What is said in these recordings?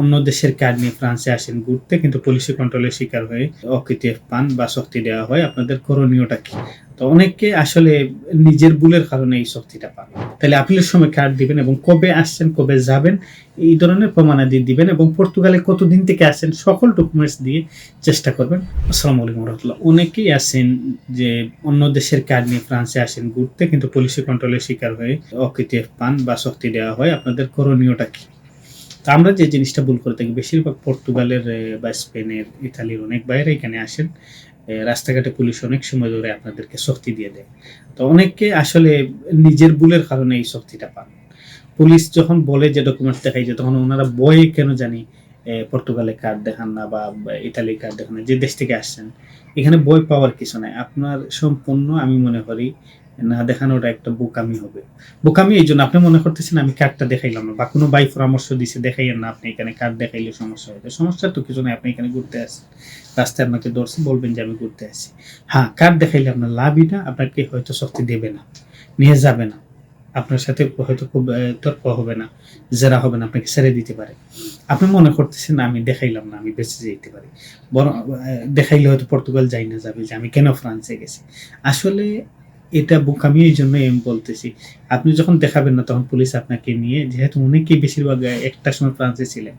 অন্য দেশের কার্ড নিয়ে ফ্রান্সে আসেন ঘুরতে, কিন্তু পুলিশি কন্ট্রোলের শিকার হয়ে অকৃতিফ পান বা শক্তি দেওয়া হয়। আপনাদের করণীয়টা কি? তো অনেকে আসলে নিজের ভুলের কারণে এই শক্তিটা পান। তাহলে আপিলের সময় কার্ড দিবেন এবং কবে আসছেন, কবে যাবেন, এই ধরনের প্রমাণাদি দিবেন এবং পর্তুগালে কতদিন থেকে আসেন সকল ডকুমেন্টস দিয়ে চেষ্টা করবেন। আসসালামু আলাইকুম রহমতুল্লাহ অনেকেই আছেন যে অন্য দেশের কার্ড নিয়ে ফ্রান্সে আসেন ঘুরতে, কিন্তু পুলিশি কন্ট্রোলের শিকার হয়ে অকৃতিফ পান বা শক্তি দেওয়া হয়। আপনাদের করণীয়টা কি? তো আমরা যে জিনিসটা ভুল করে থাকি, বেশিরভাগ পর্তুগালের বা স্পেনের, ইতালির অনেক বাইরে এখানে আসেন রাস্তাঘাটে পুলিশ অনেক সময় ধরে আপনাদেরকে শক্তি দিয়ে দেয়। তো অনেকে আসলে নিজের ভুলের কারণে এই শক্তিটা পান। পুলিশ যখন বলে যে ডকুমেন্টস দেখাই, যে তখন ওনারা বয়ে কেন জানি পর্তুগালে কার্ড দেখান না বা ইতালি কার্ড দেখান না, যে দেশ থেকে আসছেন, এখানে বই পাওয়ার কিছু নাই। আপনার সম্পূর্ণ আমি মনে করি না দেখানোটা একটা বোকামি হবে। বোকামি এই জন্য আপনি মনে করতেছেন আমি কার্ডটা দেখাইলাম না বা কোনো বাই পরামর্শ দিছে, দেখাইয়েন না আপনি এখানে কার্ড দেখাইলে সমস্যা হবে। সমস্যা তো কিছু নাই, আপনি এখানে ঘুরতে আসেন। রাস্তায় আপনাকে ধরছে, বলবেন যে আমি ঘুরতে আসছি হ্যাঁ কার্ড দেখাইলে আপনার লাভই না, আপনাকে হয়তো শক্তি দেবে না, নিয়ে যাবে না। আপনার সাথে হয়তো খুব তর্ক হবে না, জেরা হবে না, আপনাকে ছেড়ে দিতে পারে। আপনি মনে করতেছেন আমি দেখাইলাম না, আমি বেঁচে যেতে পারি। বরং দেখাইলে হয়তো পর্তুগাল যাই না যাবে যে আমি কেন ফ্রান্সে গেছি। আসলে এটা বোকামি এই জন্যই আমি বলতেছি, আপনি যখন দেখাবেন না তখন পুলিশ আপনাকে নিয়ে, যেহেতু অনেকেই বেশিরভাগ একটা সময় ফ্রান্সে ছিলেন,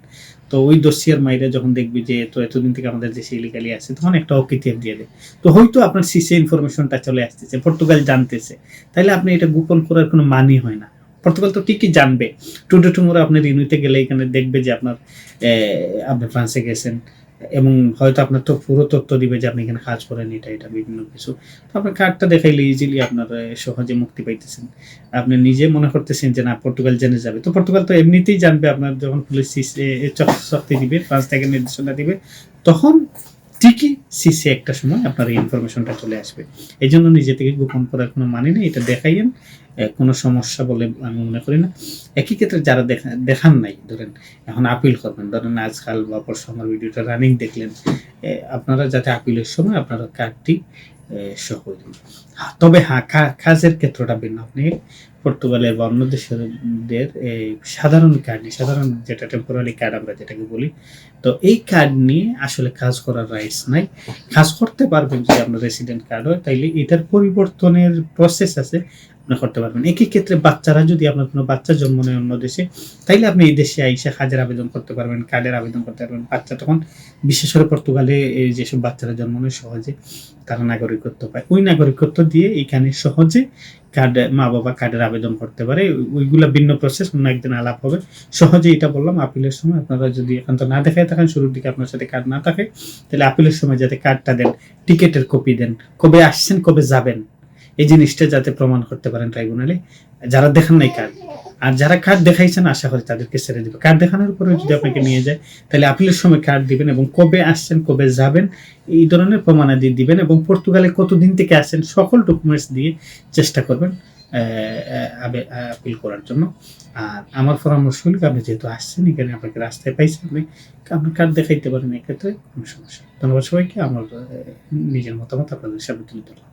তো ওই দোষিয়ার মাইরা যখন দেখবি যে তো এতদিন থেকে আমাদের দেশে ইলিগালি আছে, তখন একটা অকৃতির দিয়ে দেয়। তো হয়তো আপনার সিসে ইনফরমেশনটা চলে আসতেছে পর্তুগাল জানতেছে, তাইলে আপনি এটা গোপন করার কোনো মানই হয় না। পর্তুগাল তো ঠিকই জানবে টুডে টুমোরো আপনি রিনুইতে গেলে এখানে দেখবে যে আপনার আপনি ফ্রান্সে গেছেন এবং হয়তো আপনার তো পুরো তথ্য দিবে যে আপনি এখানে কাজ করেন, এটা এটা, বিভিন্ন কিছু। তো আপনার কার্ডটা দেখাইলে ইজিলি আপনার সহজে মুক্তি পাইতেছেন। আপনি নিজে মনে করতেছেন যে না, পর্তুগাল জেনে যাবে। তো পর্তুগাল তো এমনিতেই জানবে, আপনার যখন পুলিশ শক্তি দিবে ফ্রান্স থেকে নির্দেশনা দিবে, তখন ঠিকই সিসি একটা সময় আপনার ইনফরমেশনটা চলে আসবে। এই জন্য নিজে থেকে গোপন করার কোনো মানে নেই, এটা দেখাইয়েন। কোনো সমস্যা বলে আমি মনে করি না। একই ক্ষেত্রে যারা দেখা, দেখান নাই, ধরেন, এখন আপিল করবেন। ধরেন আজকাল বা পরশু আমার ভিডিওটা রানিং দেখলেন। আপনারা যাতে আপিলের সময় আপনারা কার্ডটি এ, সহ দিন হ্যাঁ, তবে হ্যাঁ কাজের ক্ষেত্রটা ভিন্ন। আপনি পর্তুগালের বা অন্য দেশের এই সাধারণ কার্ড নিয়ে সাধারণ যেটা টেম্পোরারি কার্ড আমরা যেটাকে বলি তো এই কার্ড নিয়ে আসলে কাজ করার রাইটস নাই। কাজ করতে পারবেন যদি আপনার রেসিডেন্ট কার্ড হয় তাইলে এটার পরিবর্তনের প্রসেস আছে। আপনি করতে পারবেন। একই ক্ষেত্রে বাচ্চারা যদি আপনার কোনো বাচ্চা জন্ম নেয় অন্য দেশে, তাইলে আপনি এই দেশে আইসে কাজের আবেদন করতে পারবেন, কার্ডের আবেদন করতে পারবেন। বাচ্চা তখন, বিশেষ করে পর্তুগালে যেসব বাচ্চারা জন্ম নেয়, সহজে তারা নাগরিকত্ব পায়। ওই নাগরিকত্ব দিয়ে এখানে সহজে কার্ড মা বাবা কার্ডের আবেদন করতে পারে। ওই- ওইগুলা ভিন্ন প্রসেস অন্য একদিন আলাপ হবে। সহজে এটা বললাম, আপিলের সময় আপনারা যদি এখন তো না দেখায় থাকেন, শুরুর দিকে আপনার সাথে কার্ড না থাকে তাহলে আপিলের সময় যাতে কার্ডটা দেন, টিকেটের কপি দেন, কবে আসছেন, কবে যাবেন এই জিনিসটা যাতে প্রমাণ করতে পারেন ট্রাইব্যুনালে যারা দেখান নাই কার্ড আর যারা কার্ড দেখাইছেন, আশা করি তাদেরকে ছেড়ে দিবে। কার্ড দেখানোর পরে যদি আপনাকে নিয়ে যায়, তাহলে আপিলের সময় কার্ড দিবেন এবং কবে আসছেন, কবে যাবেন, এই ধরনের প্রমাণাদি দিবেন এবং পর্তুগালে কতদিন থেকে আসেন সকল ডকুমেন্টস দিয়ে চেষ্টা করবেন আপিল করার জন্য। আর আমার পরামর্শ হলো আপনি যেহেতু আসছেন, এখানে আপনাকে রাস্তায় পাইছেন আপনি আপনার কার্ড দেখাইতে পারেন, এক্ষেত্রে কোনো সমস্যা ধন্যবাদ সবাইকে, আমার নিজের মতামত আপনাদের সামনে তুলে ধরলাম।